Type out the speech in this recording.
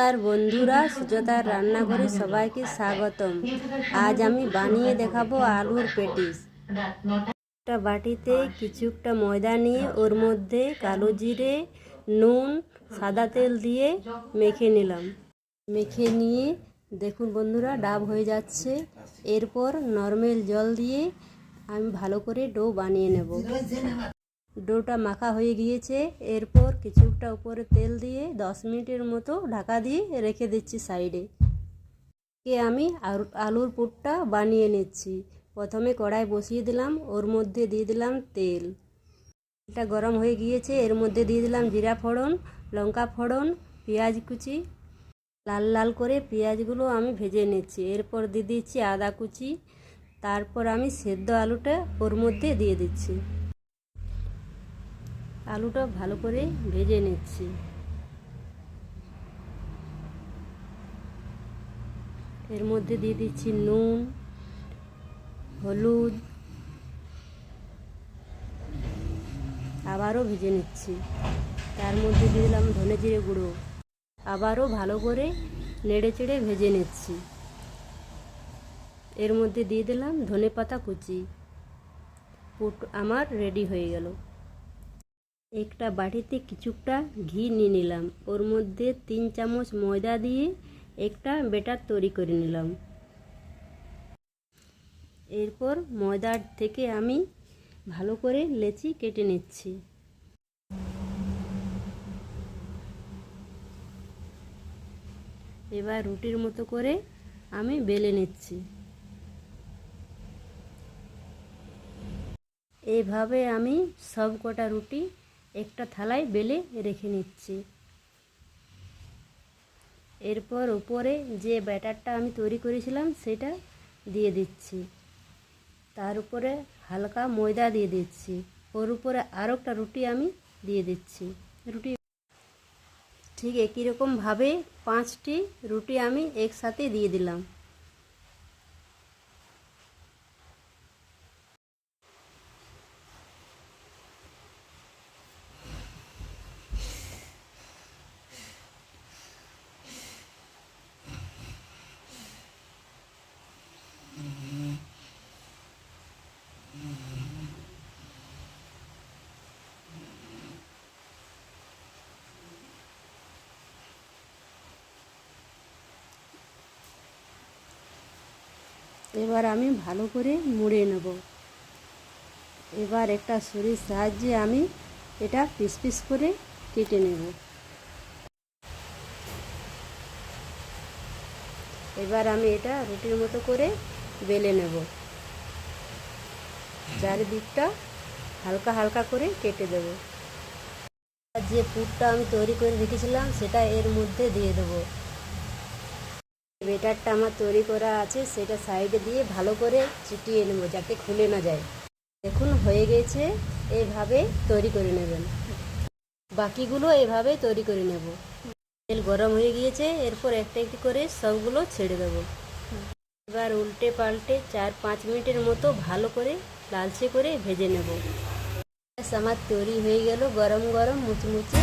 নমস্কার বন্ধুরা, সুজাতার রান্নাঘরে সবাইকে স্বাগতম। আজ আমি বানিয়ে দেখাবো আলুর পেটিস। একটা বাটিতে কিছুটা ময়দা নিয়ে ওর মধ্যে কালো জিরে, নুন, সাদা তেল দিয়ে মেখে নিলাম। মেখে নিয়ে, দেখুন বন্ধুরা, ডাব হয়ে যাচ্ছে। এরপর নর্মাল জল দিয়ে আমি ভালো করে ডো বানিয়ে নেব। ডোটা মাখা হয়ে গিয়েছে। এরপর কিছুটা উপরে তেল দিয়ে দশ মিনিটের মতো ঢাকা দিয়ে রেখে দিচ্ছি সাইডে। কে আমি আলু- আলুর পুরটা বানিয়ে নিচ্ছি। প্রথমে কড়াই বসিয়ে দিলাম, ওর মধ্যে দিয়ে দিলাম তেল। এটা গরম হয়ে গিয়েছে, এর মধ্যে দিয়ে দিলাম জিরা ফোড়ন, লঙ্কা ফোড়ন, পেঁয়াজ কুচি। লাল লাল করে পেঁয়াজগুলো আমি ভেজে নিচ্ছি। এরপর দিয়ে দিচ্ছি আদা কুচি। তারপর আমি সেদ্ধ আলুটা ওর মধ্যে দিয়ে দিচ্ছি। আলুটা ভালো করে ভেজে নিচ্ছি। এর মধ্যে দিয়ে দিচ্ছি নুন, হলুদ, আবারও ভেজে নিচ্ছি। তার মধ্যে দিয়ে দিলাম ধনে জিরে গুঁড়ো। আবারও ভালো করে নেড়ে চেড়ে ভেজে নিচ্ছি। এর মধ্যে দিয়ে দিলাম ধনে পাতা কুচি আমার রেডি হয়ে গেল। একটা বাটিতে কিছুটা ঘি নিয়ে নিলাম। ওর মধ্যে তিন চামচ ময়দা দিয়ে একটা বেটার তৈরি করে নিলাম। এরপর ময়দার থেকে আমি ভালো করে লেচি কেটে নিচ্ছি। এবার রুটির মতো করে আমি বেলে নিচ্ছি। এইভাবে আমি সব কটা রুটি একটা থালায় বেলে রেখে নিচ্ছি। এরপর উপরে যে ব্যাটারটা আমি তৈরি করেছিলাম, সেটা দিয়ে দিচ্ছি। তার উপরে হালকা ময়দা দিয়ে দিচ্ছি। ওর উপরে আরও একটা রুটি আমি দিয়ে দিচ্ছি। রুটি ঠিক একই রকমভাবে পাঁচটি রুটি আমি একসাথে দিয়ে দিলাম। এবার আমি ভালো করে মুড়ে নেব। এবার একটা ছুরির সাহায্যে আমি এটা পিস পিস করে কেটে নেব। এবার আমি এটা রুটির মতো করে বেলে নেব। চারিদিকটা হালকা হালকা করে কেটে দেব। যে পুরটা আমি তৈরি করে রেখেছিলাম, সেটা এর মধ্যে দিয়ে দেবো। বেটারটা আমার তৈরি করা আছে, সেটা সাইডে দিয়ে ভালো করে চিটিয়ে নেব যাতে খুলে না যায়। দেখুন, হয়ে গেছে এইভাবে তৈরি করে নেবেন। বাকিগুলো এভাবে তৈরি করে নেব। তেল গরম হয়ে গিয়েছে, এরপর একটা একটি করে সবগুলো ছেড়ে দেবো। এবার উল্টে পাল্টে চার পাঁচ মিনিটের মতো ভালো করে লালচে করে ভেজে নেব। আমার তৈরি হয়ে গেল, গরম গরম মুচমুচে।